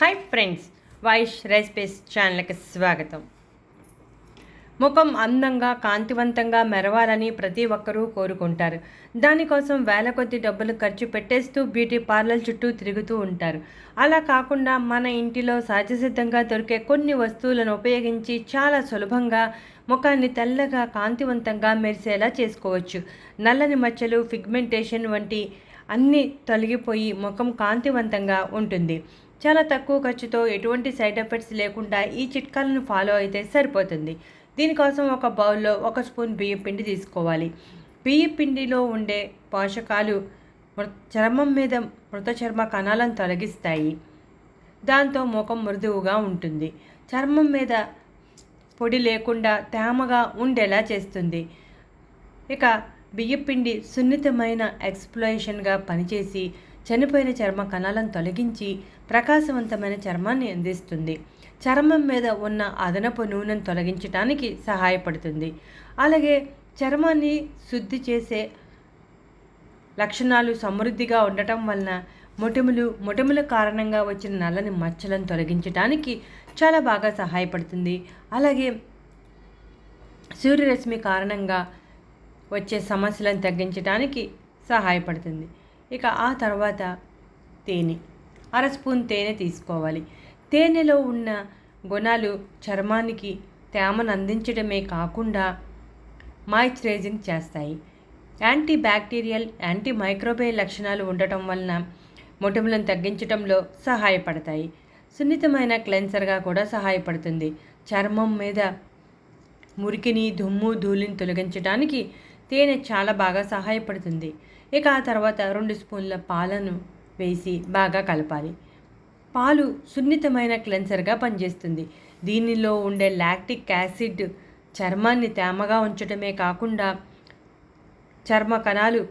Hi friends Vaish recipes ఛానల్కి స్వాగతం. ముఖం అందంగా కాంతివంతంగా మెరవాలని ప్రతి ఒక్కరూ కోరుకుంటారు. దానికోసం వేల కొద్ది డబ్బులు ఖర్చు పెట్టేస్తూ బ్యూటీ పార్లర్ చుట్టూ తిరుగుతూ ఉంటారు. అలా కాకుండా మన ఇంటిలో సహజసిద్ధంగా దొరికే కొన్ని వస్తువులను ఉపయోగించి చాలా సులభంగా ముఖాన్ని తెల్లగా కాంతివంతంగా మెరిసేలా చేసుకోవచ్చు. నల్లని మచ్చలు ఫిగ్మెంటేషన్ వంటి అన్నీ తొలగిపోయి ముఖం కాంతివంతంగా ఉంటుంది. చాలా తక్కువ ఖర్చుతో ఎటువంటి సైడ్ ఎఫెక్ట్స్ లేకుండా ఈ చిట్కాలను ఫాలో అయితే సరిపోతుంది. దీనికోసం ఒక బౌల్లో ఒక స్పూన్ బియ్యం పిండి తీసుకోవాలి. బియ్యం పిండిలో ఉండే పోషకాలు మృ- చర్మం మీద మృత చర్మ కణాలను తొలగిస్తాయి. దాంతో ముఖం మృదువుగా ఉంటుంది. చర్మం మీద పొడి లేకుండా తేమగా ఉండేలా చేస్తుంది. ఇక బియ్యపిండి సున్నితమైన ఎక్స్ప్లోయేషన్గా పనిచేసి చనిపోయిన చర్మ కణాలను తొలగించి ప్రకాశవంతమైన చర్మాన్ని అందిస్తుంది. చర్మం మీద ఉన్న అదనపు నూనెను తొలగించడానికి సహాయపడుతుంది. అలాగే చర్మాన్ని శుద్ధి చేసే లక్షణాలు సమృద్ధిగా ఉండటం వలన మొటిములు మొటిముల కారణంగా వచ్చిన నల్లని మచ్చలను తొలగించడానికి చాలా బాగా సహాయపడుతుంది. అలాగే సూర్యరశ్మి కారణంగా వచ్చే సమస్యలను తగ్గించడానికి సహాయపడుతుంది. ఇక ఆ తర్వాత తేనె. అర స్పూన్ తేనె తీసుకోవాలి. తేనెలో ఉన్న గుణాలు చర్మానికి తేమను అందించడమే కాకుండా మాయిశ్చరైజింగ్ చేస్తాయి. యాంటీ బ్యాక్టీరియల్ యాంటీ మైక్రోబియల్ లక్షణాలు ఉండటం వలన మొటిమలను తగ్గించడంలో సహాయపడతాయి. సున్నితమైన క్లెన్సర్గా కూడా సహాయపడుతుంది. చర్మం మీద మురికిని దుమ్ము ధూళిని తొలగించడానికి తేనె చాలా బాగా సహాయపడుతుంది. ఇక ఆ తర్వాత రెండు స్పూన్ల పాలను వేసి బాగా కలపాలి. పాలు సున్నితమైన క్లెన్సర్గా పనిచేస్తుంది. దీనిలో ఉండే లాక్టిక్ యాసిడ్ చర్మాన్ని తేమగా ఉంచడమే కాకుండా చర్మ కణాలు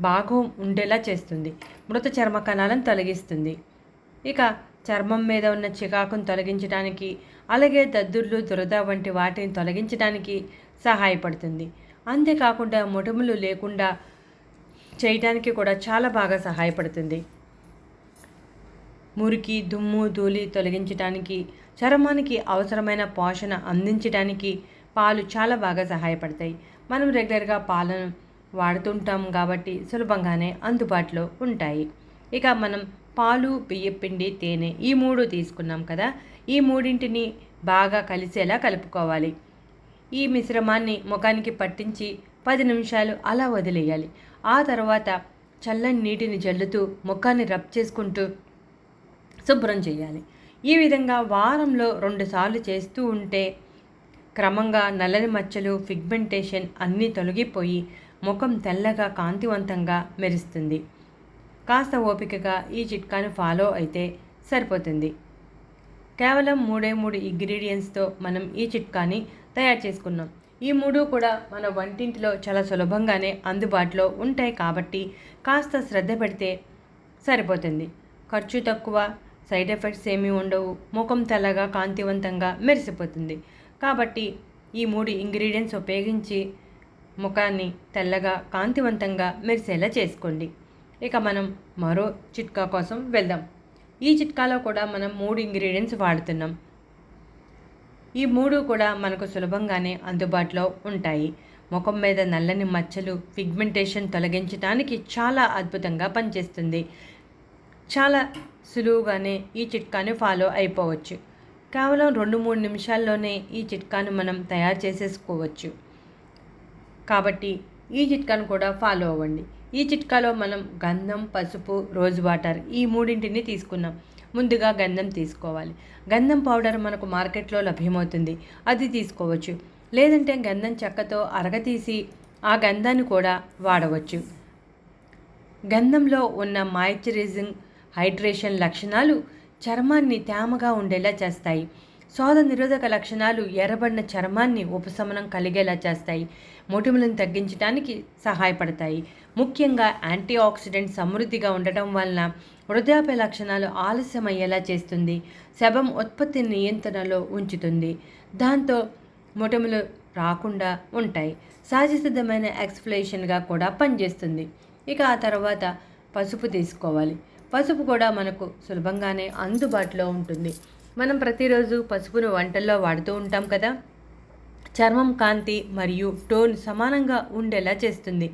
బాగా ఉండేలా చేస్తుంది. మృత చర్మ కణాలను తొలగిస్తుంది. ఇక చర్మం మీద ఉన్న చికాకును తొలగించడానికి అలాగే దద్దుర్లు దురద వంటి వాటిని తొలగించడానికి సహాయపడుతుంది. అంతేకాకుండా మొటిములు లేకుండా చేయడానికి కూడా చాలా బాగా సహాయపడుతుంది. మురికి దుమ్ము ధూళి తొలగించడానికి చర్మానికి అవసరమైన పోషణ అందించడానికి పాలు చాలా బాగా సహాయపడతాయి. మనం రెగ్యులర్గా పాలను వాడుతుంటాం కాబట్టి సులభంగానే అందుబాటులో ఉంటాయి. ఇక మనం పాలు బియ్యపిండి తేనె ఈ మూడు తీసుకున్నాం కదా ఈ మూడింటిని బాగా కలిసేలా కలుపుకోవాలి. ఈ మిశ్రమాన్ని ముఖానికి పట్టించి పది నిమిషాలు అలా వదిలేయాలి. ఆ తర్వాత చల్లని నీటిని జల్లుతూ ముఖాన్ని రబ్ చేసుకుంటూ శుభ్రం చేయాలి. ఈ విధంగా వారంలో రెండుసార్లు చేస్తూ ఉంటే క్రమంగా నల్లని మచ్చలు ఫిగ్మెంటేషన్ అన్నీ తొలగిపోయి ముఖం తెల్లగా కాంతివంతంగా మెరుస్తుంది. కాస్త ఓపికగా ఈ చిట్కాను ఫాలో అయితే సరిపోతుంది. కేవలం మూడే మూడు ఇంగ్రీడియంట్స్తో మనం ఈ చిట్కాని తయారు చేసుకున్నాం. ఈ మూడు కూడా మన వంటింటిలో చాలా సులభంగానే అందుబాటులో ఉంటాయి కాబట్టి కాస్త శ్రద్ధ పెడితే సరిపోతుంది. ఖర్చు తక్కువ సైడ్ ఎఫెక్ట్స్ ఏమీ ఉండవు ముఖం తెల్లగా కాంతివంతంగా మెరిసిపోతుంది. కాబట్టి ఈ మూడు ఇంగ్రీడియంట్స్ ఉపయోగించి ముఖాన్ని తెల్లగా కాంతివంతంగా మెరిసేలా చేసుకోండి. ఇక మనం మరో చిట్కా కోసం వెళ్దాం. ఈ చిట్కాలో కూడా మనం మూడు ఇంగ్రీడియంట్స్ వాడుతున్నాం. ఈ మూడు కూడా మనకు సులభంగానే అందుబాటులో ఉంటాయి. ముఖం మీద నల్లని మచ్చలు పిగ్మెంటేషన్ తొలగించడానికి చాలా అద్భుతంగా పనిచేస్తుంది. చాలా సులువుగానే ఈ చిట్కాని ఫాలో అయిపోవచ్చు. కేవలం రెండు మూడు నిమిషాల్లోనే ఈ చిట్కాను మనం తయారు చేసేసుకోవచ్చు. కాబట్టి ఈ చిట్కాను కూడా ఫాలో అవ్వండి. ఈ చిట్కాలో మనం గంధం పసుపు రోజ్ వాటర్ ఈ మూడింటిని తీసుకున్నాం. ముందుగా గంధం తీసుకోవాలి. గంధం పౌడర్ మనకు మార్కెట్లో లభ్యమవుతుంది. అది తీసుకోవచ్చు. లేదంటే గంధం చెక్కతో అరగతీసి ఆ గంధాన్ని కూడా వాడవచ్చు. గంధంలో ఉన్న మాయిశ్చరైజింగ్ హైడ్రేషన్ లక్షణాలు చర్మాన్ని తేమగా ఉండేలా చేస్తాయి. శోధ నిరోధక లక్షణాలు ఎర్రబడిన చర్మాన్ని ఉపశమనం కలిగేలా చేస్తాయి. మొటిమలను తగ్గించడానికి సహాయపడతాయి. ముఖ్యంగా యాంటీ ఆక్సిడెంట్ సమృద్ధిగా ఉండటం వలన వృద్ధాప్య లక్షణాలు ఆలస్యమయ్యేలా చేస్తుంది. శవం ఉత్పత్తి నియంత్రణలో ఉంచుతుంది. దాంతో మొటములు రాకుండా ఉంటాయి. సహజసిద్ధమైన ఎక్స్ఫ్లేషన్గా కూడా పనిచేస్తుంది. ఇక ఆ తర్వాత పసుపు తీసుకోవాలి. పసుపు కూడా మనకు సులభంగానే అందుబాటులో ఉంటుంది. మనం ప్రతిరోజు పసుపును వంటల్లో వాడుతూ ఉంటాం కదా? చర్మం కాంతి మరియు టోన్ సమానంగా ఉండేలా చేస్తుంది.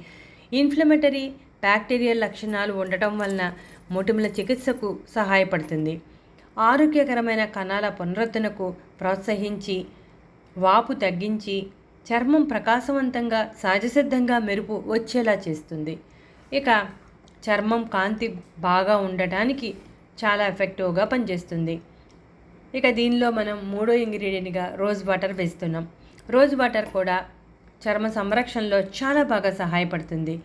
ఇన్ఫ్లమేటరీ బ్యాక్టీరియల్ లక్షణాలు ఉండటం వలన మొటిమల చికిత్సకు సహాయపడుతుంది. ఆరోగ్యకరమైన కణాల పునరుద్ధరణకు ప్రోత్సహించి వాపు తగ్గించి చర్మం ప్రకాశవంతంగా సహజసిద్ధంగా మెరుపు వచ్చేలా చేస్తుంది. ఇక చర్మం కాంతి బాగా ఉండటానికి చాలా ఎఫెక్టివ్గా పనిచేస్తుంది. ఇక దీనిలో మనం మూడో ఇంగ్రీడియంట్గా రోజ్ వాటర్ వేస్తున్నాం. రోజ్ వాటర్ కూడా చర్మ సంరక్షణలో చాలా బాగా సహాయపడుతుంది.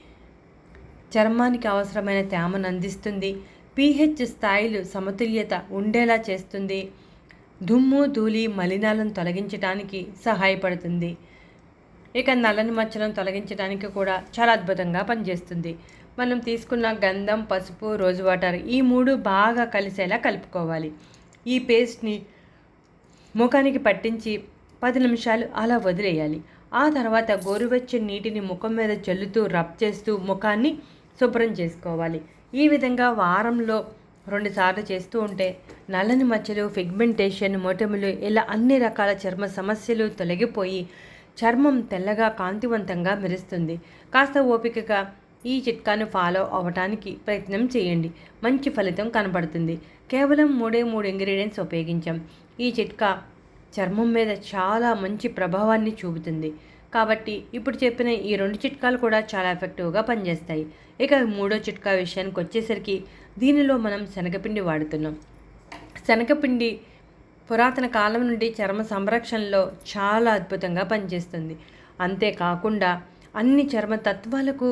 చర్మానికి అవసరమైన తేమను అందిస్తుంది. పీహెచ్ స్థాయిలు సమతుల్యత ఉండేలా చేస్తుంది. దుమ్ము ధూళి మలినాలను తొలగించడానికి సహాయపడుతుంది. ఇక నల్లని మచ్చలను తొలగించడానికి కూడా చాలా అద్భుతంగా పనిచేస్తుంది. మనం తీసుకున్న గంధం పసుపు రోజు వాటర్ ఈ మూడు బాగా కలిసేలా కలుపుకోవాలి. ఈ పేస్ట్ని ముఖానికి పట్టించి పది నిమిషాలు అలా వదిలేయాలి. ఆ తర్వాత గోరువెచ్చని నీటిని ముఖం మీద చల్లుతూ రబ్ చేస్తూ ముఖాన్ని శుభ్రం చేసుకోవాలి. ఈ విధంగా వారంలో రెండుసార్లు చేస్తూ ఉంటే నల్లని మచ్చలు ఫిగ్మెంటేషన్ మొటములు ఇలా అన్ని రకాల చర్మ సమస్యలు తొలగిపోయి చర్మం తెల్లగా కాంతివంతంగా మెరుస్తుంది. కాస్త ఓపికగా ఈ చిట్కాను ఫాలో అవ్వటానికి ప్రయత్నం చేయండి. మంచి ఫలితం కనబడుతుంది. కేవలం మూడే మూడు ఇంగ్రీడియంట్స్ ఉపయోగించాం. ఈ చిట్కా చర్మం మీద చాలా మంచి ప్రభావాన్ని చూపుతుంది. కాబట్టి ఇప్పుడు చెప్పిన ఈ రెండు చిట్కాలు కూడా చాలా ఎఫెక్టివ్గా పనిచేస్తాయి. ఇక మూడో చిట్కా విషయానికి వచ్చేసరికి దీనిలో మనం శనగపిండి వాడుతున్నాం. శనగపిండి పురాతన కాలం నుండి చర్మ సంరక్షణలో చాలా అద్భుతంగా పనిచేస్తుంది. అంతేకాకుండా అన్ని చర్మ తత్వాలకు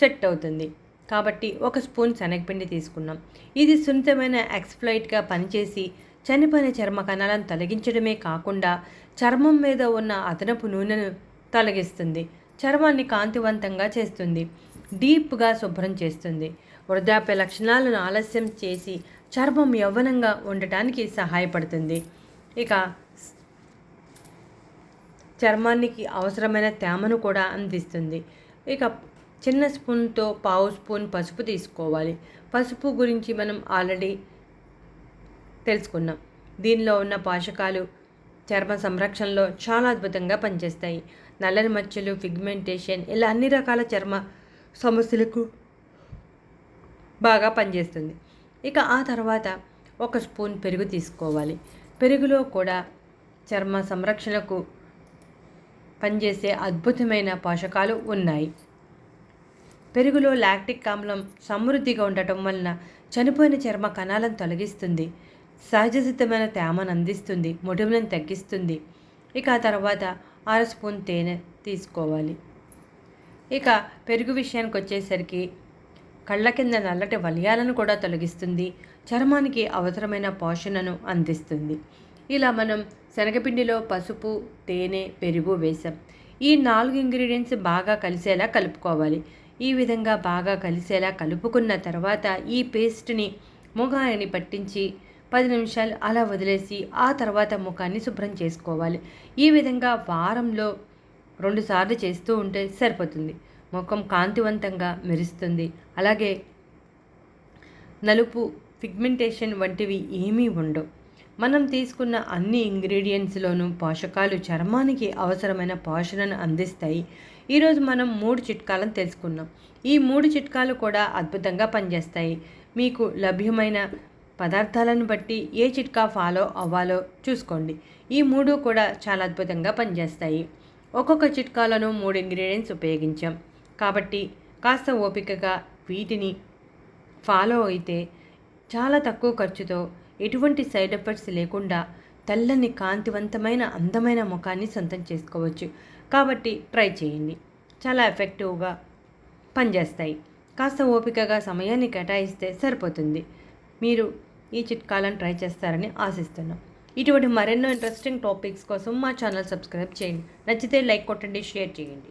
సెట్ అవుతుంది. కాబట్టి ఒక స్పూన్ శనగపిండి తీసుకున్నాం. ఇది సున్నితమైన ఎక్స్ప్లైట్గా పనిచేసి చనిపోయిన చర్మ కణాలను తొలగించడమే కాకుండా చర్మం మీద ఉన్న అదనపు నూనెను తొలగిస్తుంది. చర్మాన్ని కాంతివంతంగా చేస్తుంది. డీప్గా శుభ్రం చేస్తుంది. వృద్ధాప్య లక్షణాలను ఆలస్యం చేసి చర్మం యవ్వనంగా ఉండటానికి సహాయపడుతుంది. ఇక చర్మానికి అవసరమైన తేమను కూడా అందిస్తుంది. ఇక చిన్న స్పూన్తో పావు స్పూన్ పసుపు తీసుకోవాలి. పసుపు గురించి మనం ఆల్రెడీ తెలుసుకున్నాం. దీనిలో ఉన్న పోషకాలు చర్మ సంరక్షణలో చాలా అద్భుతంగా పనిచేస్తాయి. నల్లని మచ్చలు ఫిగ్మెంటేషన్ ఇలా అన్ని రకాల చర్మ సమస్యలకు బాగా పనిచేస్తుంది. ఇక ఆ తర్వాత ఒక స్పూన్ పెరుగు తీసుకోవాలి. పెరుగులో కూడా చర్మ సంరక్షణకు పనిచేసే అద్భుతమైన పోషకాలు ఉన్నాయి. పెరుగులో లాక్టిక్ ఆమ్లం సమృద్ధిగా ఉండటం వలన చనిపోయిన చర్మ కణాలను తొలగిస్తుంది. సహజ సిద్ధమైన తేమను అందిస్తుంది మొటిమలను తగ్గిస్తుంది. ఇక ఆ తర్వాత అర స్పూన్ తేనె తీసుకోవాలి. ఇక పెరుగు విషయానికి వచ్చేసరికి కళ్ళ కింద నల్లటి వలయాలను కూడా తొలగిస్తుంది. చర్మానికి అవసరమైన పోషణను అందిస్తుంది. ఇలా మనం శనగపిండిలో పసుపు తేనె పెరుగు వేసాం. ఈ నాలుగు ఇంగ్రీడియంట్స్ బాగా కలిసేలా కలుపుకోవాలి. ఈ విధంగా బాగా కలిసేలా కలుపుకున్న తర్వాత ఈ పేస్ట్ని ముఖాన్ని పట్టించి పది నిమిషాలు అలా వదిలేసి ఆ తర్వాత ముఖాన్ని శుభ్రం చేసుకోవాలి. ఈ విధంగా వారంలో రెండుసార్లు చేస్తూ ఉంటే సరిపోతుంది. ముఖం కాంతివంతంగా మెరుస్తుంది. అలాగే నలుపు పిగ్మెంటేషన్ వంటివి ఏమీ ఉండవు. మనం తీసుకున్న అన్ని ఇంగ్రీడియంట్స్లోనూ పోషకాలు చర్మానికి అవసరమైన పోషణను అందిస్తాయి. ఈరోజు మనం మూడు చిట్కాలను తెలుసుకున్నాం. ఈ మూడు చిట్కాలు కూడా అద్భుతంగా పనిచేస్తాయి. మీకు లభ్యమైన పదార్థాలను బట్టి ఏ చిట్కా ఫాలో అవ్వాలో చూసుకోండి. ఈ మూడు కూడా చాలా అద్భుతంగా పనిచేస్తాయి. ఒక్కొక్క చిట్కాలను మూడు ఇంగ్రీడియంట్స్ ఉపయోగించాం. కాబట్టి కాస్త ఓపికగా వీటిని ఫాలో అయితే చాలా తక్కువ ఖర్చుతో ఎటువంటి సైడ్ ఎఫెక్ట్స్ లేకుండా తెల్లని కాంతివంతమైన అందమైన ముఖాన్ని సొంతం చేసుకోవచ్చు. కాబట్టి ట్రై చేయండి. చాలా ఎఫెక్టివ్గా పనిచేస్తాయి. కాస్త ఓపికగా సమయాన్ని కేటాయిస్తే సరిపోతుంది. మీరు ఈ చిట్కాలను ట్రై చేస్తారని ఆశిస్తున్నాం. ఇటువంటి మరెన్నో ఇంట్రెస్టింగ్ టాపిక్స్ కోసం మా ఛానల్ సబ్స్క్రైబ్ చేయండి. నచ్చితే లైక్ కొట్టండి షేర్ చేయండి.